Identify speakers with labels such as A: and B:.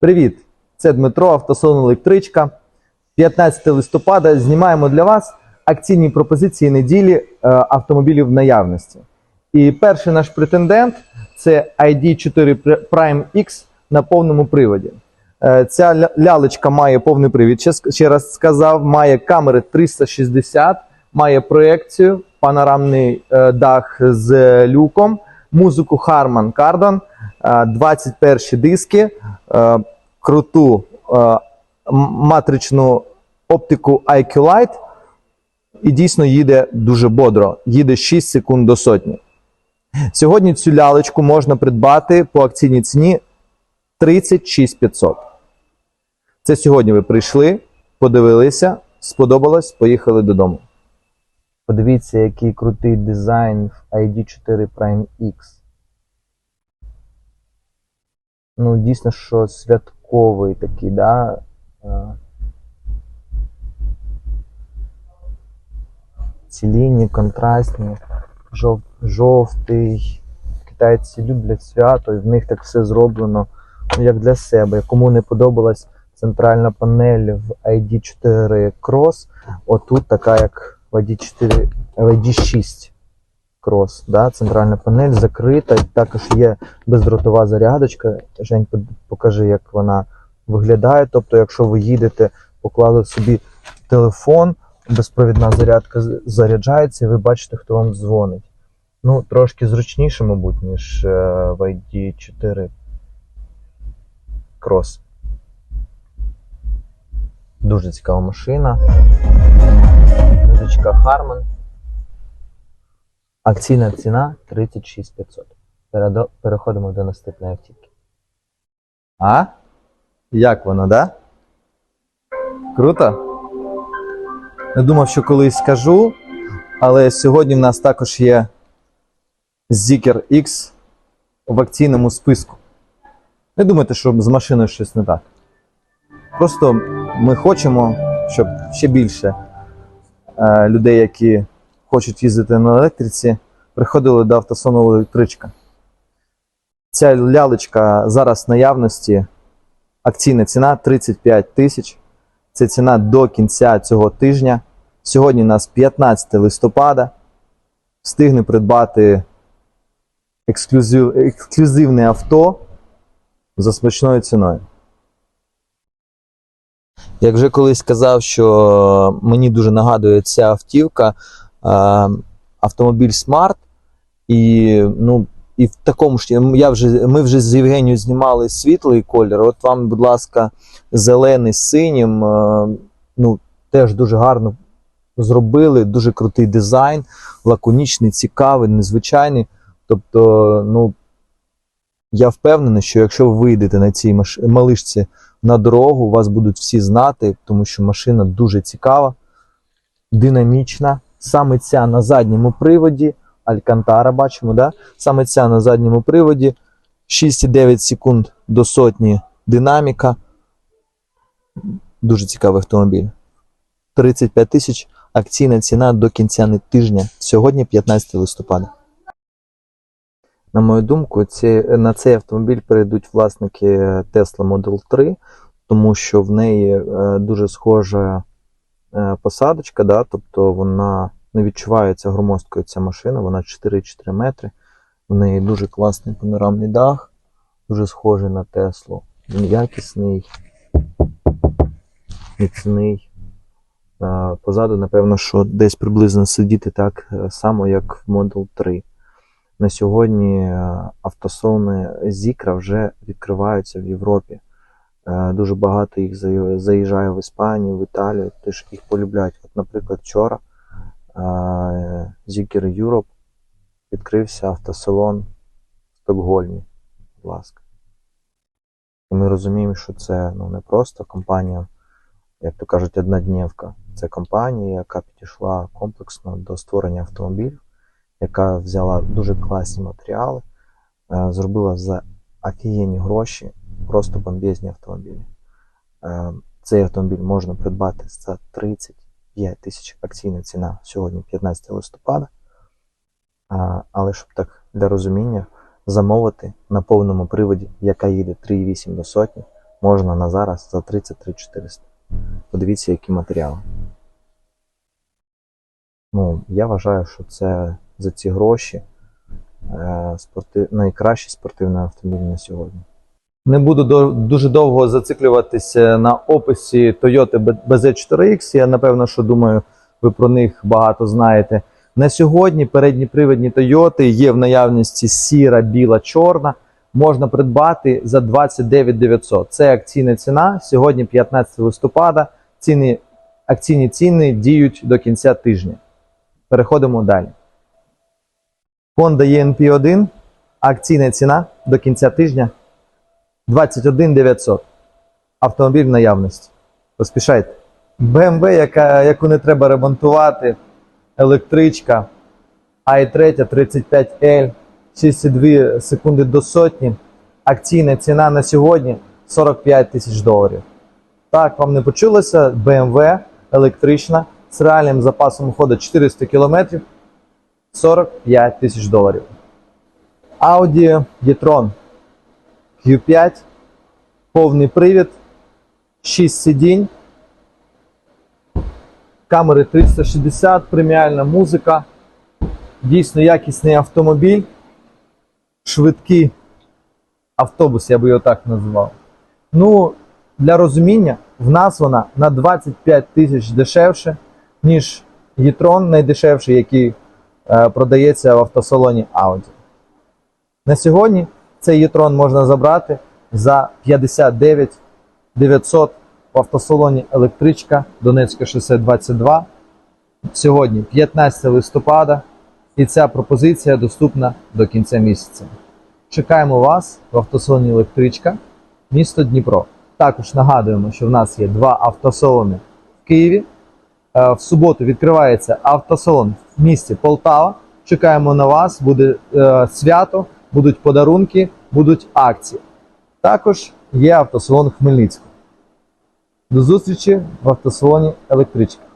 A: Привіт! Це Дмитро, автосалон електричка. 15 листопада знімаємо для вас акційні пропозиції неділі е, автомобілів в наявності. І перший наш претендент це ID4 Prime X на повному приводі. Е, Ця ля- лялечка має повний привід, ще, раз сказав, має камери 360, має проекцію, панорамний е, дах з люком, музику Harman Kardon, 21 диски, е, круту е, матричну оптику IQ Light і дійсно їде дуже бодро. Їде 6 секунд до сотні. Сьогодні цю лялечку можна придбати по акційній ціні 36 500. Це сьогодні ви прийшли, подивилися, сподобалось, поїхали додому. Подивіться, який крутий дизайн в ID4 Prime X. Ну, дійсно, що святковий такий, да? е, Ці лінії контрастні, жов, жовтий. Китайці люблять свято, і в них так все зроблено ну, як для себе. Кому не подобалась центральна панель в ID4 Cross, отут така, як в ID4, в ID6 Cross. Да? Центральна панель закрита, також є бездротова зарядочка. Жень, покажи, як вона виглядає. Тобто, якщо ви їдете, поклали собі телефон, безпровідна зарядка заряджається, і ви бачите, хто вам дзвонить. Ну, трошки зручніше, мабуть, ніж е, в ID4 Cross. Дуже цікава машина. Музичка Harman. Акційна ціна 36 500. Переходимо до наступної автівки. А? Як воно, да? Круто? Не думав, що колись скажу, але сьогодні в нас також є Zikr X в акційному списку. Не думайте, що з машиною щось не так. Просто ми хочемо, щоб ще більше е, людей, які хочуть їздити на електриці, приходили до автосалону електричка. Ця лялечка зараз в наявності. Акційна ціна 35 тисяч. Це ціна до кінця цього тижня. Сьогодні у нас 15 листопада. Встигне придбати ексклюзив, ексклюзивне авто за смачною ціною. Як вже колись казав, що мені дуже нагадує ця автівка, автомобіль Smart. І, ну, і в такому ж я вже, ми вже з Євгенією знімали світлий колір. От вам, будь ласка, зелений з синім. Ну, теж дуже гарно зробили, дуже крутий дизайн, лаконічний, цікавий, незвичайний. Тобто, ну, я впевнений, що якщо ви вийдете на цій маш... малишці на дорогу, вас будуть всі знати, тому що машина дуже цікава, динамічна. Саме ця на задньому приводі, Алькантара бачимо, да? саме ця на задньому приводі, 6,9 секунд до сотні динаміка. Дуже цікавий автомобіль. 35 тисяч акційна ціна до кінця тижня. Сьогодні 15 листопада. На мою думку, ці, на цей автомобіль перейдуть власники Tesla Model 3, тому що в неї е, дуже схожа посадочка, да, тобто вона не відчувається громоздкою ця машина, вона 4,4 метри. В неї дуже класний панорамний дах, дуже схожий на Теслу. Він якісний, міцний. Е, Позаду, напевно, що десь приблизно сидіти так е, само, як в Model 3. На сьогодні е, автосалони Zikra вже відкриваються в Європі. Е, Дуже багато їх заїжджає в Іспанію, в Італію, теж їх полюбляють. От, наприклад, вчора е, Zikr Europe відкрився автосалон в Стокгольмі. Будь ласка. І ми розуміємо, що це ну, не просто компанія, як то кажуть, однодневка. Це компанія, яка підійшла комплексно до створення автомобілів яка взяла дуже класні матеріали, е, зробила за офігенні гроші просто бомбезні автомобілі. Е, Цей автомобіль можна придбати за 35 тисяч акційна ціна сьогодні, 15 листопада. Е, Але щоб так для розуміння, замовити на повному приводі, яка їде 3,8 до сотні, можна на зараз за 33 400. Подивіться, які матеріали. Ну, я вважаю, що це за ці гроші е, спорти... найкращий спортивний автомобіль на сьогодні. Не буду дуже довго зациклюватися на описі Toyota BZ4X. Я напевно, що думаю, ви про них багато знаєте. На сьогодні передні привідні Toyota є в наявності сіра, біла, чорна. Можна придбати за 29 900. Це акційна ціна. Сьогодні 15 листопада. Ціни, акційні ціни діють до кінця тижня. Переходимо далі. Honda ENP1. Акційна ціна до кінця тижня 21 900. Автомобіль в наявності. Поспішайте. BMW, яку не треба ремонтувати. Електричка. i3 35L. 6,2 секунди до сотні. Акційна ціна на сьогодні 45 тисяч доларів. Так, вам не почулося. BMW електрична з реальним запасом ходу 400 км 45 тисяч доларів. Audi e-tron Q5, повний привід, 6 сидінь, камери 360, преміальна музика, дійсно якісний автомобіль, швидкий автобус, я би його так назвав. Ну, для розуміння, в нас вона на 25 тисяч дешевше, ніж e-tron найдешевший, який е, продається в автосалоні Audi. На сьогодні цей e-tron можна забрати за 59 900 в автосалоні Електричка Донецьке шосе 22. Сьогодні 15 листопада, і ця пропозиція доступна до кінця місяця. Чекаємо вас в автосалоні Електричка, місто Дніпро. Також нагадуємо, що в нас є два автосалони в Києві. Е, В суботу відкривається автосалон в місті Полтава. Чекаємо на вас, буде е, свято, будуть подарунки, будуть акції. Також є автосалон Хмельницького. До зустрічі в автосалоні Електричка.